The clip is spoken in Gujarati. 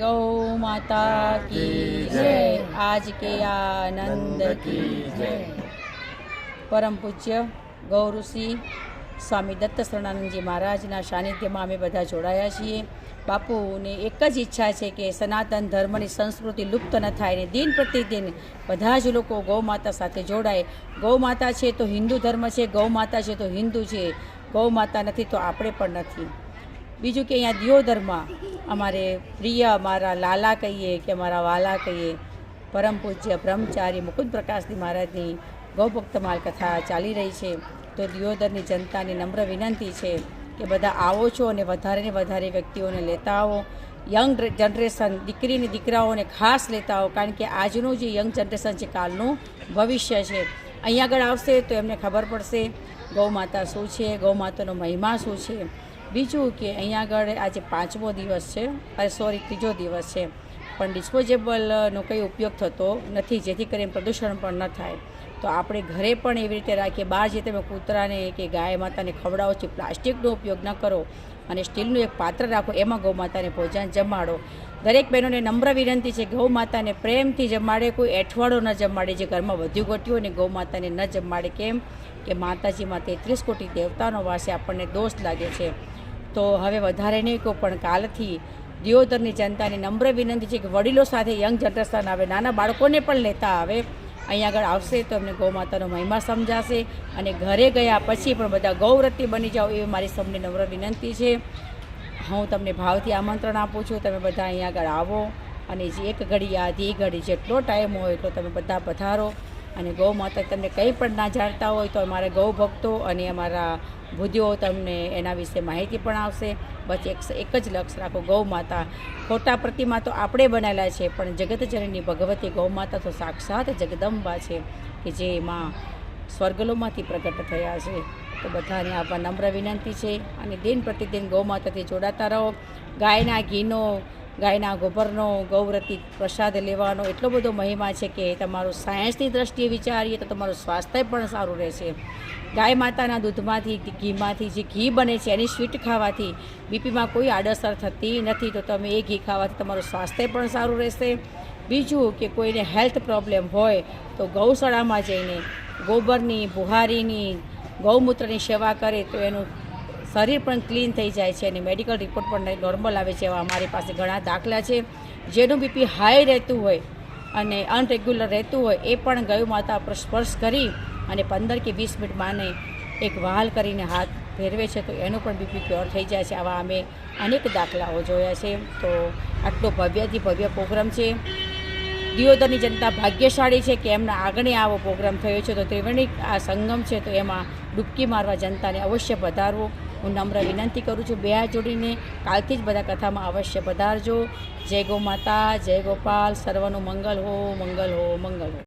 ગૌ માતા કી જય આજ કે આનંદ કી જય પરમ પૂજ્ય ગૌ ઋષિ સ્વામી દત્ત શરણાનંદજી મહારાજના સાનિધ્યમાં અમે બધા જોડાયા છીએ. બાપુને એક જ ઈચ્છા છે કે સનાતન ધર્મની સંસ્કૃતિ લુપ્ત ન થાય ને દિન પ્રતિદિન બધા જ લોકો ગૌ માતા સાથે જોડાય. ગૌ માતા છે તો હિન્દુ ધર્મ છે ગૌ માતા છે તો હિન્દુ છે. ગૌ માતા નથી તો આપણે પણ નથી. બીજું કે અહીંયા દિયોદરમાં અમારે પ્રિય અમારા લાલા કહીએ કે અમારા વાલા કહીએ, પરમ પૂજ્ય બ્રહ્મચારી મુકુંદ પ્રકાશજી મહારાજની ગૌભક્ત માલ કથા ચાલી રહી છે. તો દિયોદરની જનતાની નમ્ર વિનંતી છે કે બધા આવો છો અને વધારે ને વધારે વ્યક્તિઓને લેતા આવો. યંગ જનરેશન દીકરીને દીકરાઓને ખાસ લેતા આવો, કારણ કે આજનું જે યંગ જનરેશન છે, કાલનું ભવિષ્ય છે. અહીંયા આગળ આવશે તો એમને ખબર પડશે ગૌ માતા શું છે ગૌ માતાનો મહિમા શું છે. બીજું કે અહીંયા આગળ આજે પાંચમો દિવસ છે. અરે સોરી ત્રીજો દિવસ છે. પણ ડિસ્પોઝેબલનો કંઈ ઉપયોગ થતો નથી, જેથી કરીને પ્રદૂષણ પણ ન થાય. તો આપણે ઘરે પણ એવી રીતે રાખીએ. બહાર જે તમે કૂતરાને કે ગાય માતાને ખવડાવો છો પ્લાસ્ટિકનો ઉપયોગ ન કરો અને સ્ટીલનું એક પાત્ર રાખો, એમાં ગૌ માતાને ભોજન જમાડો. દરેક બહેનોને નમ્ર વિનંતી છે, ગૌ માતાને પ્રેમથી જમાડે, કોઈ એઠવાડો ન જમાડે, જે ઘરમાં વધુ ઘટ્યું અને ગૌ માતાને ન જમાડે. કેમ? કે માતાજીમાં તેત્રીસ કોટી દેવતાનો વાસે આપણને દોષ લાગે છે. તો હવે વધારે નહીં કહું, પણ કાલથી દિયોદરની જનતાની નમ્ર વિનંતી છે કે વડીલો સાથે યંગ જનરેશન આવે, નાના બાળકોને પણ લેતા આવે. અહીંયા આગળ આવશે તો એમને ગૌ માતાનો મહિમા સમજાશે અને ઘરે ગયા પછી પણ બધા ગૌવ્રતી બની જાઓ એવી મારી સૌને નમ્ર વિનંતી છે. હું તમને ભાવથી આમંત્રણ આપું છું, તમે બધા અહીંયા આગળ આવો અને જે એક ઘડી આધી ઘડી જેટલો ટાઈમ હોય એટલો તમે બધા પધારો. અને ગૌ માતા તમને કંઈ પણ ના જાણતા હોય તો અમારા ગૌ ભક્તો અને અમારા ભૂદ્યો તમને એના વિશે માહિતી પણ આવશે. બસ એક એક જ લક્ષ રાખો, ગૌ માતા. ખોટા પ્રતિમા તો આપણે બનાવેલા છે, પણ જગતજનની ભગવતી ગૌ માતા તો સાક્ષાત જગદંબા છે, કે જે એમાં સ્વર્ગલોમાંથી પ્રગટ થયા છે. તો બધાને આપવા નમ્ર વિનંતી છે અને દિન પ્રતિદિન ગૌ માતાથી જોડાતા રહો. ગાયના ઘીનો ગાયના ગોબરનો ગૌવ્રતી પ્રસાદ લેવાનો એટલો બધો મહિમા છે કે તમારું સાયન્સની દ્રષ્ટિએ વિચારીએ તો તમારું સ્વાસ્થ્ય પણ સારું રહેશે. ગાય માતાના દૂધમાંથી ઘીમાંથી જે ઘી બને છે, એની સ્વીટ ખાવાથી બીપીમાં કોઈ આડઅસર થતી નથી, તો તમે એ ઘી ખાવાથી તમારું સ્વાસ્થ્ય પણ સારું રહેશે. બીજું કે કોઈને હેલ્થ પ્રોબ્લેમ હોય તો ગૌશાળામાં જઈને ગોબરની, બુહારીની ગૌમૂત્રની સેવા કરે તો એનું શરીર પણ ક્લીન થઈ જાય છે અને મેડિકલ રિપોર્ટ પણ નોર્મલ આવે છે એવા અમારી પાસે ઘણા દાખલા છે. જેનું બીપી હાઈ રહેતું હોય અને અનરેગ્યુલર રહેતું હોય એ પણ ગયું માતા પર સ્પર્શ કરી અને પંદર કે વીસ મિનિટ માને એક વહાલ કરીને હાથ ફેરવે છે તો એનું પણ બીપી ક્યોર થઈ જાય છે. આવા અમે અનેક દાખલાઓ જોયા છે. તો આટલો ભવ્યથી ભવ્ય પ્રોગ્રામ છે. દિયોદરની જનતા ભાગ્યશાળી છે કે એમના આગળ આવો પ્રોગ્રામ થયો છે. તો ત્રિવેણી આ સંગમ છે તો એમાં ડૂબકી મારવા જનતાને અવશ્ય પધારવું. હું નમ્ર વિનંતી કરું છું. બે જોડીને કાલથી જ બધા કથામાં અવશ્ય પધારજો. જય ગો માતા, જય ગોપાલ, સર્વનું મંગલ હો મંગલ હો મંગલ હો.